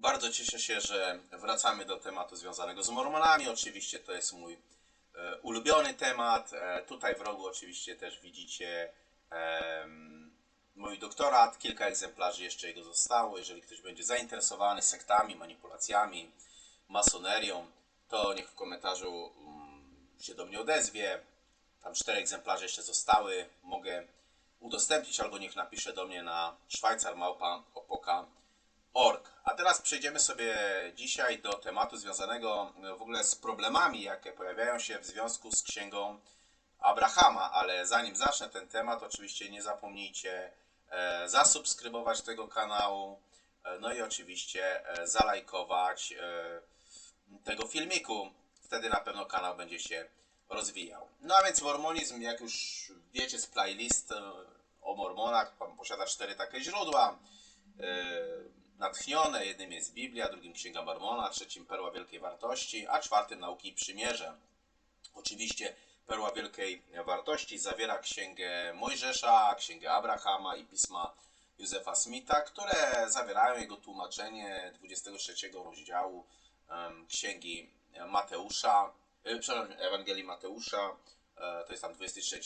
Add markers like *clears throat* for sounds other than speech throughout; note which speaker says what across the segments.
Speaker 1: Bardzo cieszę się, że wracamy do tematu związanego z Mormonami. Oczywiście to jest mój e, ulubiony temat. E, tutaj w rogu oczywiście też widzicie em, mój doktorat. Kilka egzemplarzy jeszcze jego zostało. Jeżeli ktoś będzie zainteresowany sektami, manipulacjami, masonerią, to niech w komentarzu mm, się do mnie odezwie. Tam cztery egzemplarze jeszcze zostały. Mogę udostępnić albo niech napisze do mnie na szwajcarmałpa.opoka.org. A teraz przejdziemy sobie dzisiaj do tematu związanego e, w ogóle z problemami, jakie pojawiają się w związku z księgą Abrahama. Ale zanim zacznę ten temat, oczywiście nie zapomnijcie e, zasubskrybować tego kanału, e, no i oczywiście zalajkować tego filmiku. Wtedy na pewno kanał będzie się rozwijał. No a więc mormonizm, jak już wiecie z playlist o mormonach, pan posiada cztery takie źródła. Natchnione, jednym jest Biblia, drugim Księga Mormona, trzecim Perła Wielkiej Wartości, a czwartym Nauki i Przymierze. Oczywiście Perła Wielkiej Wartości zawiera Księgę Mojżesza, Księgę Abrahama i Pisma Józefa Smitha, które zawierają jego tłumaczenie 23 rozdziału Księgi Mateusza, e, przepraszam, Ewangelii Mateusza, e, to jest tam 23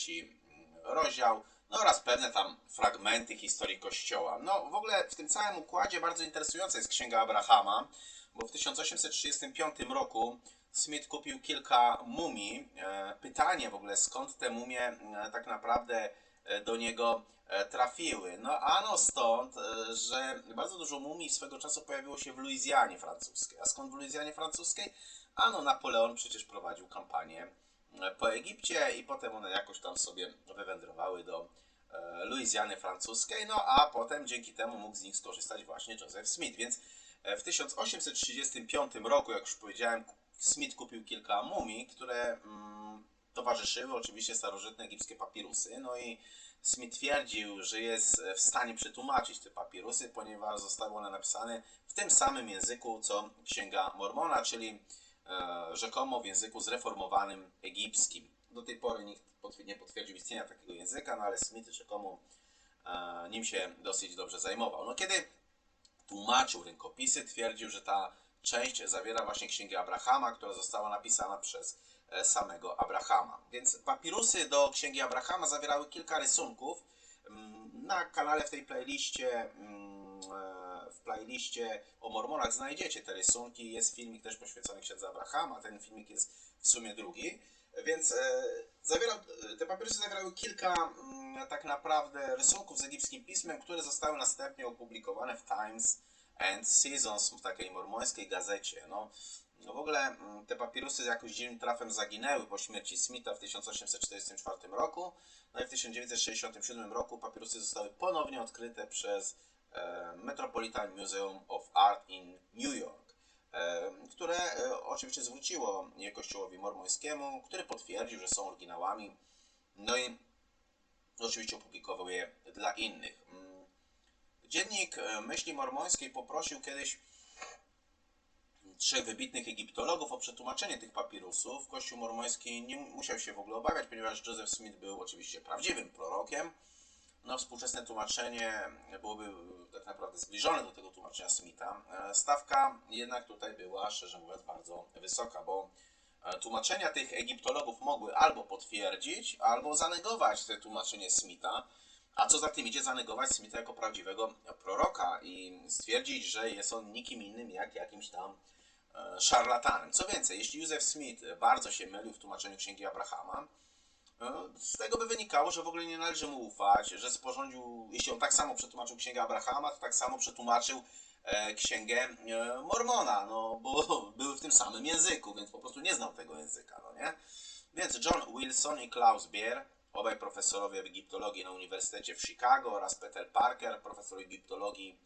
Speaker 1: rozdział, no oraz pewne tam fragmenty historii Kościoła. No w ogóle w tym całym układzie bardzo interesująca jest Księga Abrahama, bo w 1835 roku Smith kupił kilka mumii. E, Pytanie w ogóle skąd te mumie e, tak naprawdę e, do niego trafiły. No ano stąd, że bardzo dużo mumii swego czasu pojawiło się w Luizjanie francuskiej. A skąd w Luizjanie francuskiej? Ano Napoleon przecież prowadził kampanię po Egipcie i potem one jakoś tam sobie wywędrowały do e, Luizjany francuskiej, no a potem dzięki temu mógł z nich skorzystać właśnie Joseph Smith, więc e, w 1835 roku, jak już powiedziałem, Smith kupił kilka mumii, które mm, towarzyszyły oczywiście starożytne egipskie papirusy, no i Smith twierdził, że jest w stanie przetłumaczyć te papirusy, ponieważ zostały one napisane w tym samym języku co Księga Mormona, czyli rzekomo w języku zreformowanym egipskim. Do tej pory nikt nie potwierdził istnienia takiego języka, no ale Smith rzekomo e, nim się dosyć dobrze zajmował. No kiedy tłumaczył rękopisy, twierdził, że ta część zawiera właśnie księgę Abrahama, która została napisana przez e, samego Abrahama. Więc papirusy do księgi Abrahama zawierały kilka rysunków. Mm, Na kanale w tej playliście, mm, e, w playliście o Mormonach znajdziecie te rysunki. Jest filmik też poświęcony księdze Abrahama. Ten filmik jest w sumie drugi. Więc e, zawierał, te papierosy zawierały kilka mm, tak naprawdę rysunków z egipskim pismem, które zostały następnie opublikowane w Times and Seasons, w takiej mormońskiej gazecie. No, no w ogóle mm, te papirusy jakoś dziwnym trafem zaginęły po śmierci Smitha w 1844 roku. No i w 1967 roku papirusy zostały ponownie odkryte przez Metropolitan Museum of Art in New York e, które e, oczywiście zwróciło je kościołowi mormońskiemu, który potwierdził, że są oryginałami. No i oczywiście opublikował je dla innych. Mm, Dziennik e, Myśli Mormońskiej poprosił kiedyś trzech wybitnych egiptologów o przetłumaczenie tych papirusów. Kościół mormoński nie musiał się w ogóle obawiać, ponieważ Joseph Smith był oczywiście prawdziwym prorokiem. No, współczesne tłumaczenie byłoby tak naprawdę zbliżone do tego tłumaczenia Smitha. E, Stawka jednak tutaj była, szczerze mówiąc, bardzo wysoka, bo e, tłumaczenia tych egiptologów mogły albo potwierdzić, albo zanegować te tłumaczenie Smitha, a co za tym idzie, zanegować Smitha jako prawdziwego proroka i stwierdzić, że jest on nikim innym jak jakimś tam e, szarlatanem. Co więcej, jeśli Józef Smith bardzo się mylił w tłumaczeniu księgi Abrahama, z tego by wynikało, że w ogóle nie należy mu ufać, że sporządził, jeśli on tak samo przetłumaczył księgę Abrahama, to tak samo przetłumaczył e, księgę e, Mormona, no bo *laughs* były w tym samym języku, więc po prostu nie znał tego języka, no nie? Więc John Wilson i Klaus Bier, obaj profesorowie egiptologii na Uniwersytecie w Chicago oraz Peter Parker, profesor egiptologii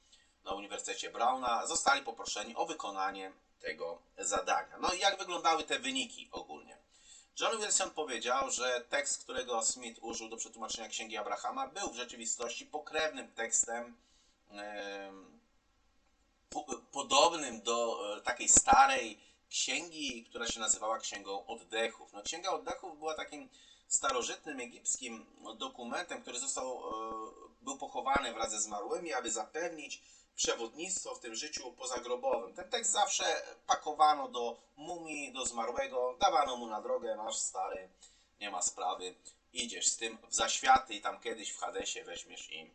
Speaker 1: na Uniwersytecie Browna, zostali poproszeni o wykonanie tego zadania. No i jak wyglądały te wyniki ogólnie? John Wilson powiedział, że tekst, którego Smith użył do przetłumaczenia Księgi Abrahama, był w rzeczywistości pokrewnym tekstem em, po, podobnym do e, takiej starej księgi, która się nazywała Księgą Oddechów. No, Księga Oddechów była takim starożytnym egipskim dokumentem, który został, e, był pochowany wraz ze zmarłymi, aby zapewnić przewodnictwo w tym życiu pozagrobowym. Ten tekst zawsze pakowano do mumii, do zmarłego, dawano mu na drogę, masz stary, nie ma sprawy, idziesz z tym w zaświaty i tam kiedyś w Hadesie weźmiesz i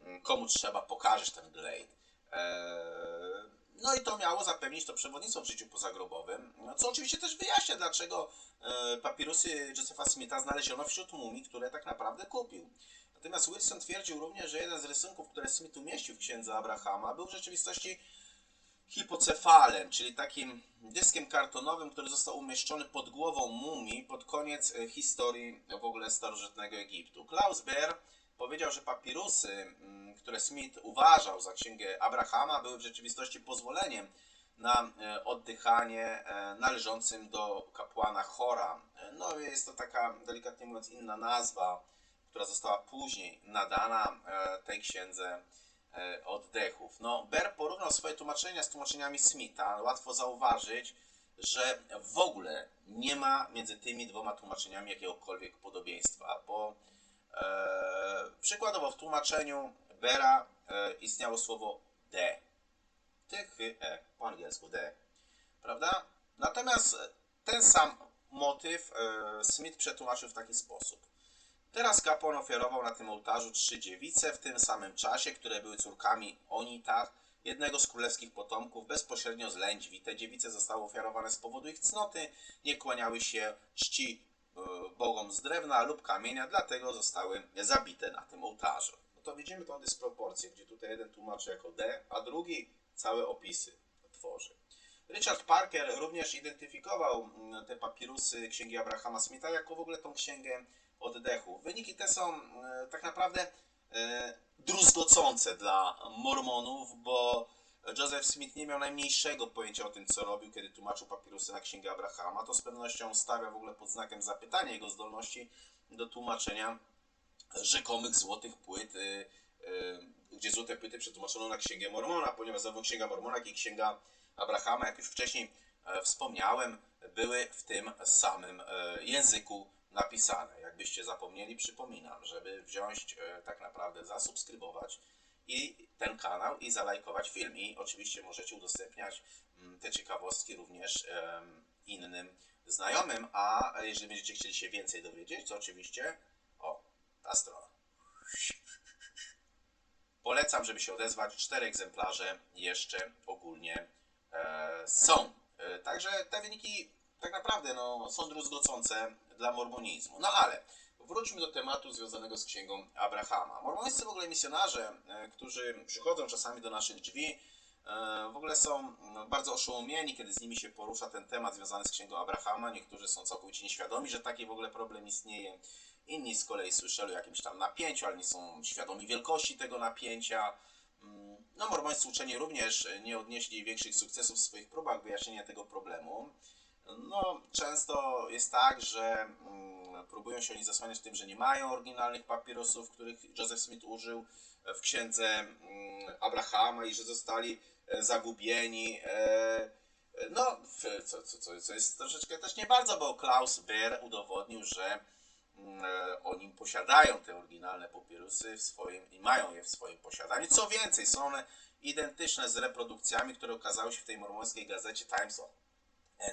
Speaker 1: mm, komu trzeba pokażesz ten glade. Eee, no i to miało zapewnić to przewodnictwo w życiu pozagrobowym, no, co oczywiście też wyjaśnia, dlaczego e, papirusy Josepha Smitha znaleziono wśród mumii, które tak naprawdę kupił. Natomiast Wilson twierdził również, że jeden z rysunków, które Smith umieścił w księdze Abrahama, był w rzeczywistości hipocefalem, czyli takim dyskiem kartonowym, który został umieszczony pod głową mumii pod koniec e, historii w ogóle starożytnego Egiptu. Klaus Baer powiedział, że papirusy, które Smith uważał za księgę Abrahama, były w rzeczywistości pozwoleniem na e, oddychanie e, należącym do kapłana Chora. No jest to taka, delikatnie mówiąc, inna nazwa, która została później nadana e, tej księdze e, oddechów. No, Ber porównał swoje tłumaczenia z tłumaczeniami Smitha. Łatwo zauważyć, że w ogóle nie ma między tymi dwoma tłumaczeniami jakiegokolwiek podobieństwa, bo e, przykładowo w tłumaczeniu Bera e, istniało słowo de. Ty, chy, e, po angielsku de. Prawda? Natomiast ten sam motyw e, Smith przetłumaczył w taki sposób. Teraz kapłan ofiarował na tym ołtarzu trzy dziewice w tym samym czasie, które były córkami Onita, jednego z królewskich potomków, bezpośrednio z Lędźwi. Te dziewice zostały ofiarowane z powodu ich cnoty, nie kłaniały się czci e, bogom z drewna lub kamienia, dlatego zostały zabite na tym ołtarzu. No to widzimy tą dysproporcję, gdzie tutaj jeden tłumaczy jako D, a drugi całe opisy tworzy. Richard Parker również identyfikował mm, te papirusy księgi Abrahama Smitha jako w ogóle tą księgę oddechu. Wyniki te są e, tak naprawdę e, druzgocące dla mormonów, bo Joseph Smith nie miał najmniejszego pojęcia o tym, co robił, kiedy tłumaczył papirusy na księgę Abrahama. To z pewnością stawia w ogóle pod znakiem zapytania jego zdolności do tłumaczenia rzekomych złotych płyt, y, gdzie złote płyty przetłumaczono na księgę Mormona, ponieważ zarówno księga Mormona, jak i księga Abrahama, jak już wcześniej e, wspomniałem, były w tym samym e, języku napisane. Jakbyście zapomnieli, przypominam, żeby wziąć e, tak naprawdę, zasubskrybować i ten kanał i zalajkować film. I oczywiście możecie udostępniać mm, te ciekawostki również innym znajomym, a jeżeli będziecie chcieli się więcej dowiedzieć, to oczywiście o, ta strona. Polecam, żeby się odezwać. Cztery egzemplarze jeszcze ogólnie e, są. E, także te wyniki tak naprawdę no, są druzgocące dla mormonizmu. No ale wróćmy do tematu związanego z księgą Abrahama. Mormońscy w ogóle misjonarze, e, którzy przychodzą czasami do naszych drzwi, e, w ogóle są no, bardzo oszołomieni, kiedy z nimi się porusza ten temat związany z księgą Abrahama. Niektórzy są całkowicie nieświadomi, że taki w ogóle problem istnieje. Inni z kolei słyszeli o jakimś tam napięciu, ale nie są świadomi wielkości tego napięcia. Mm, No, mormońscy uczeni również nie odnieśli większych sukcesów w swoich próbach wyjaśnienia tego problemu. No, często jest tak, że mm, próbują się oni zasłaniać tym, że nie mają oryginalnych papierosów, których Joseph Smith użył w księdze mm, Abrahama i że zostali e, zagubieni. E, No, co, co, co, jest troszeczkę też nie bardzo, bo Klaus Beer udowodnił, że mm, e, oni posiadają te oryginalne papierosy w swoim i mają je w swoim posiadaniu. Co więcej, są one identyczne z reprodukcjami, które ukazały się w tej mormońskiej gazecie Times of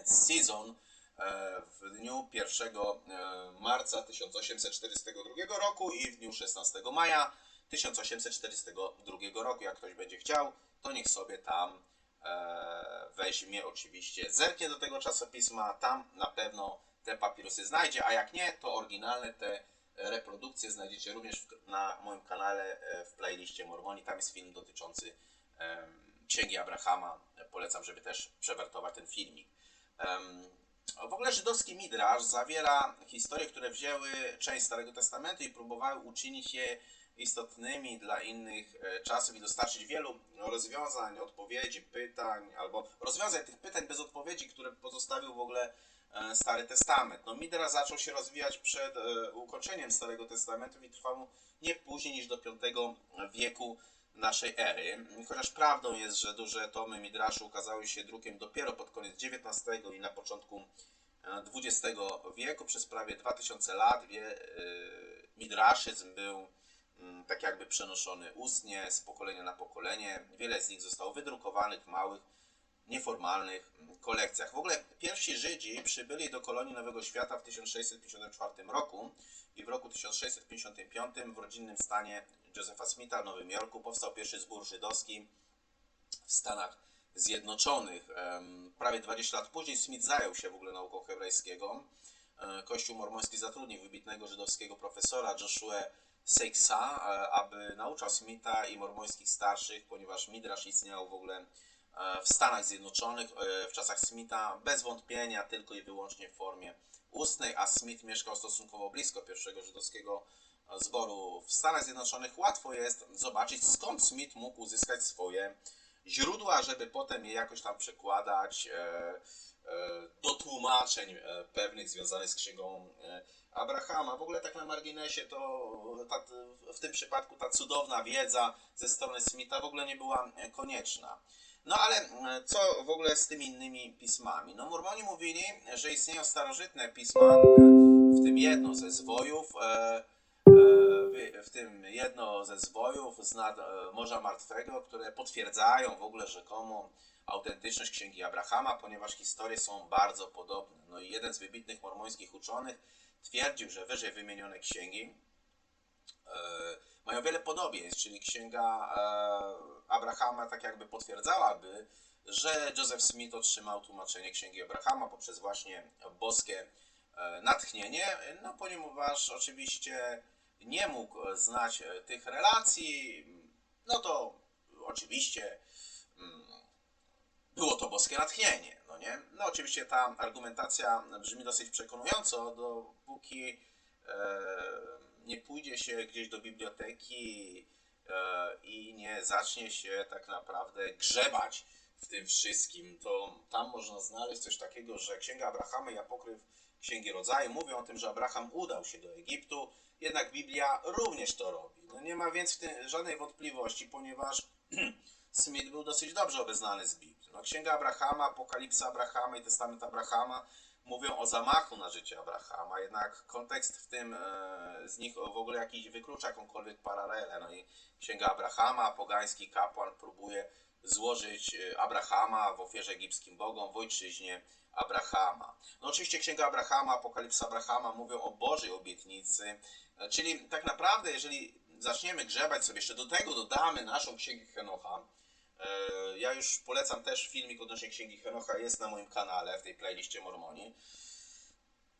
Speaker 1: Season e, w dniu 1 e, marca 1842 roku i w dniu 16 maja 1842 roku. Jak ktoś będzie chciał, to niech sobie tam e, weźmie oczywiście, zerknie do tego czasopisma, tam na pewno te papirusy znajdzie, a jak nie, to oryginalne te reprodukcje znajdziecie również na moim kanale w playliście Mormoni. Tam jest film dotyczący Księgi Abrahama. Polecam, żeby też przewertować ten filmik. W ogóle żydowski Midrasz zawiera historie, które wzięły część Starego Testamentu i próbowały uczynić je istotnymi dla innych e, czasów i dostarczyć wielu rozwiązań, odpowiedzi, pytań, albo rozwiązań tych pytań bez odpowiedzi, które pozostawił w ogóle e, Stary Testament. No, Midrash zaczął się rozwijać przed e, ukończeniem Starego Testamentu i trwał nie później niż do V wieku naszej ery. Chociaż prawdą jest, że duże tomy Midraszu ukazały się drukiem dopiero pod koniec XIX i na początku e, XX wieku. Przez prawie 2000 lat wie, e, midraszyzm był mm, tak jakby przenoszony ustnie z pokolenia na pokolenie. Wiele z nich zostało wydrukowanych w małych, nieformalnych mm, kolekcjach. W ogóle pierwsi Żydzi przybyli do kolonii Nowego Świata w 1654 roku i w roku 1655 w rodzinnym stanie Josepha Smitha w Nowym Jorku powstał pierwszy zbór żydowski w Stanach Zjednoczonych. Prawie 20 lat później Smith zajął się w ogóle nauką hebrajskiego. E, Kościół mormoński zatrudnił wybitnego żydowskiego profesora Joshua Seixa, e, aby nauczał Smitha i mormońskich starszych, ponieważ Midrash istniał w ogóle e, w Stanach Zjednoczonych w czasach Smitha bez wątpienia tylko i wyłącznie w formie ustnej, a Smith mieszkał stosunkowo blisko pierwszego żydowskiego zboru w Stanach Zjednoczonych. Łatwo jest zobaczyć skąd Smith mógł uzyskać swoje źródła, żeby potem je jakoś tam przekładać e, e, do tłumaczeń e, pewnych związanych z księgą Abrahama. W ogóle tak na marginesie to ta, w tym przypadku ta cudowna wiedza ze strony Smitha w ogóle nie była konieczna. No ale co w ogóle z tymi innymi pismami? No Mormoni mówili, że istnieją starożytne pisma, w tym jedno ze zwojów, w- tym jedno ze zwojów z nad e, Morza Martwego, które potwierdzają w ogóle rzekomą autentyczność Księgi Abrahama, ponieważ historie są bardzo podobne. No i jeden z wybitnych mormońskich uczonych twierdził, że wyżej wymienione księgi e, mają wiele podobieństw, czyli księga e, Abrahama tak jakby potwierdzałaby, że Joseph Smith otrzymał tłumaczenie księgi Abrahama poprzez właśnie boskie natchnienie, no ponieważ oczywiście nie mógł e, znać e, tych relacji, no to oczywiście mm, było to boskie natchnienie, no nie? No oczywiście ta argumentacja brzmi dosyć przekonująco, dopóki e, nie pójdzie się gdzieś do biblioteki i nie zacznie się tak naprawdę grzebać w tym wszystkim, to tam można znaleźć coś takiego, że Księga Abrahama i apokryf Księgi Rodzaju mówią o tym, że Abraham udał się do Egiptu, jednak Biblia również to robi. No nie ma więc w tym żadnej wątpliwości, ponieważ *clears throat* Smith był dosyć dobrze obeznany z Biblią. No, Księga Abrahama, Apokalipsa Abrahama i Testament Abrahama mówią o zamachu na życie Abrahama, jednak kontekst w tym e, z nich w ogóle jakiś wyklucza jakąkolwiek paralelę. No i Księga Abrahama, pogański kapłan próbuje złożyć e, Abrahama w ofierze egipskim bogom w ojczyźnie Abrahama. No oczywiście Księga Abrahama, Apokalipsa Abrahama mówią o Bożej obietnicy, e, czyli tak naprawdę jeżeli zaczniemy grzebać sobie, jeszcze do tego dodamy naszą Księgę Henocha, E, Ja już polecam też filmik odnośnie Księgi Henocha, jest na moim kanale, w tej playliście Mormoni.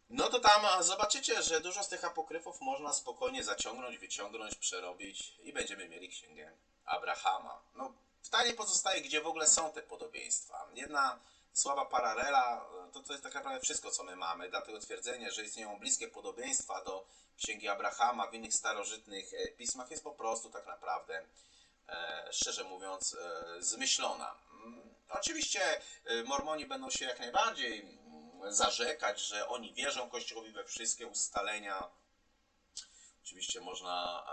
Speaker 1: No to tam zobaczycie, że dużo z tych apokryfów można spokojnie zaciągnąć, wyciągnąć, przerobić i będziemy mieli Księgę Abrahama. No, pytanie pozostaje, gdzie w ogóle są te podobieństwa. Jedna słaba paralela, to, to jest tak naprawdę wszystko, co my mamy, dlatego twierdzenie, że istnieją bliskie podobieństwa do Księgi Abrahama w innych starożytnych e, pismach jest po prostu tak naprawdę e, szczerze mówiąc, e, zmyślona. Mm, Oczywiście Mormoni będą się jak najbardziej mm, zarzekać, że oni wierzą Kościołowi we wszystkie ustalenia. Oczywiście można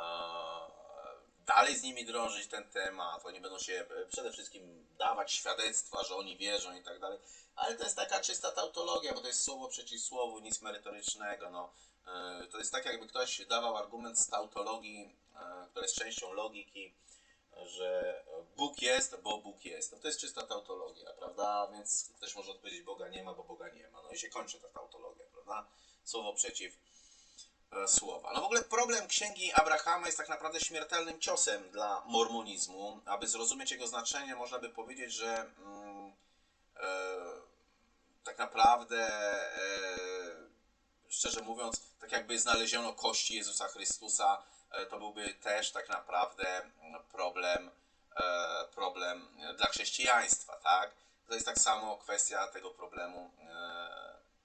Speaker 1: dalej z nimi drążyć ten temat. Oni będą się e, przede wszystkim dawać świadectwa, że oni wierzą i tak dalej. Ale to jest taka czysta tautologia, bo to jest słowo przeciw słowu, nic merytorycznego. No, e, to jest tak, jakby ktoś dawał argument z tautologii, e, która jest częścią logiki że Bóg jest, bo Bóg jest. No to jest czysta tautologia, prawda? Więc ktoś może odpowiedzieć, Boga nie ma, bo Boga nie ma. No i się kończy ta tautologia, prawda? Słowo przeciw słowa. No w ogóle problem księgi Abrahama jest tak naprawdę śmiertelnym ciosem dla mormonizmu. Aby zrozumieć jego znaczenie, można by powiedzieć, że mm, e, tak naprawdę, e, szczerze mówiąc, tak jakby znaleziono kości Jezusa Chrystusa, e, to byłby też tak naprawdę mm, problem, e, problem dla chrześcijaństwa, tak? To jest tak samo kwestia tego problemu. e,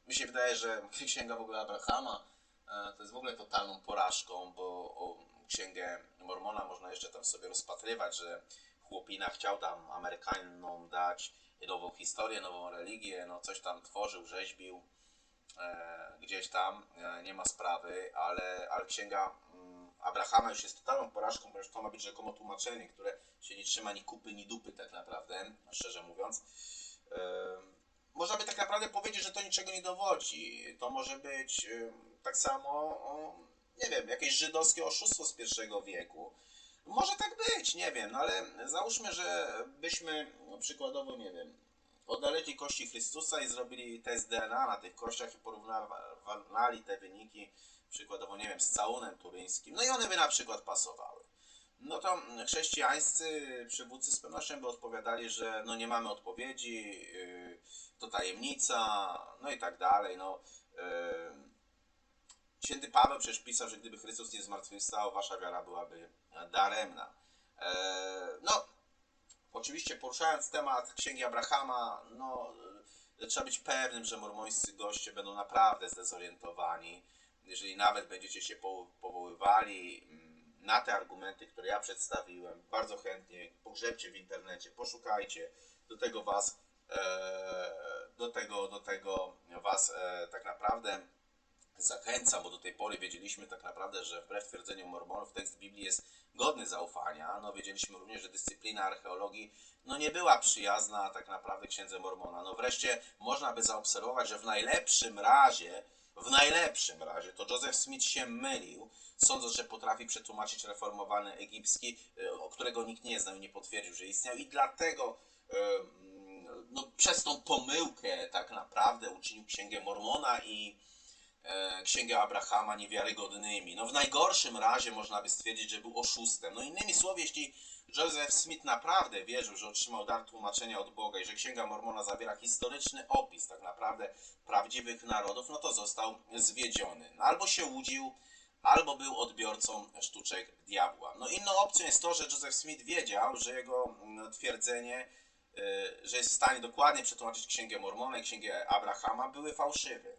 Speaker 1: Mi się wydaje, że księga w ogóle Abrahama e, to jest w ogóle totalną porażką, bo księgę Mormona można jeszcze tam sobie rozpatrywać, że chłopina chciał tam Amerykanom dać nową historię, nową religię, no coś tam tworzył, rzeźbił e, gdzieś tam, e, nie ma sprawy, ale, ale księga mm, Abrahama już jest totalną porażką, ponieważ to ma być rzekomo tłumaczenie, które się nie trzyma ni kupy, ni dupy tak naprawdę, szczerze mówiąc. E, można by tak naprawdę powiedzieć, że to niczego nie dowodzi. To może być tak samo nie wiem, jakieś żydowskie oszustwo z pierwszego wieku. Może tak być, nie wiem, no ale załóżmy, że byśmy no, przykładowo, nie wiem, odnaleźli kości Chrystusa i zrobili test DNA na tych kościach i porównali te wyniki, przykładowo, nie wiem, z całunem turyńskim, no i one by na przykład pasowały. No to chrześcijańscy przywódcy z pewnością by odpowiadali, że no nie mamy odpowiedzi, yy, to tajemnica, no i tak dalej, no. Yy, Święty Paweł przecież pisał, że gdyby Chrystus nie zmartwychwstał, wasza wiara byłaby daremna. Eee, no, oczywiście poruszając temat Księgi Abrahama, no, e, trzeba być pewnym, że mormońscy goście będą naprawdę zdezorientowani. Jeżeli nawet będziecie się po- powoływali mm, na te argumenty, które ja przedstawiłem, bardzo chętnie pogrzebcie w internecie, poszukajcie. Do tego was, e, do tego, do tego was e, tak naprawdę zachęcam, bo do tej pory wiedzieliśmy tak naprawdę, że wbrew twierdzeniu mormonów tekst Biblii jest godny zaufania. No wiedzieliśmy również, że dyscyplina archeologii no nie była przyjazna tak naprawdę księdze Mormona. No wreszcie można by zaobserwować, że w najlepszym razie, w najlepszym razie to Joseph Smith się mylił, sądząc, że potrafi przetłumaczyć reformowany egipski, o którego nikt nie znał i nie potwierdził, że istniał. I dlatego y, no, przez tą pomyłkę tak naprawdę uczynił księgę Mormona i e, księgę Abrahama niewiarygodnymi. No w najgorszym razie można by stwierdzić, że był oszustem. No innymi słowy, jeśli Joseph Smith naprawdę wierzył, że otrzymał dar tłumaczenia od Boga i że księga Mormona zawiera historyczny opis tak naprawdę prawdziwych narodów, no to został zwiedziony. No, albo się łudził, albo był odbiorcą sztuczek diabła. No inną opcją jest to, że Joseph Smith wiedział, że jego mm, twierdzenie, y, że jest w stanie dokładnie przetłumaczyć księgę Mormona i księgę Abrahama, były fałszywe.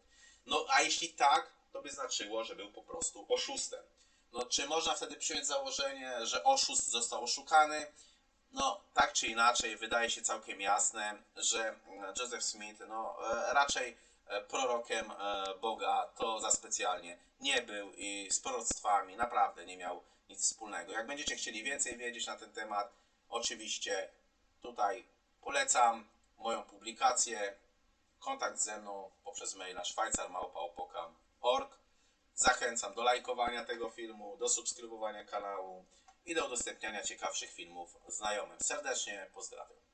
Speaker 1: No a jeśli tak, to by znaczyło, że był po prostu oszustem. No czy można wtedy przyjąć założenie, że oszust został oszukany? No tak czy inaczej, wydaje się całkiem jasne, że mm, Joseph Smith no, e, raczej e, prorokiem e, Boga to za specjalnie nie był i z proroctwami naprawdę nie miał nic wspólnego. Jak będziecie chcieli więcej wiedzieć na ten temat, oczywiście tutaj polecam moją publikację kontakt ze mną poprzez maila szwajcarmałpaopokam.org. Zachęcam do lajkowania tego filmu, do subskrybowania kanału i do udostępniania ciekawszych filmów znajomym. Serdecznie pozdrawiam.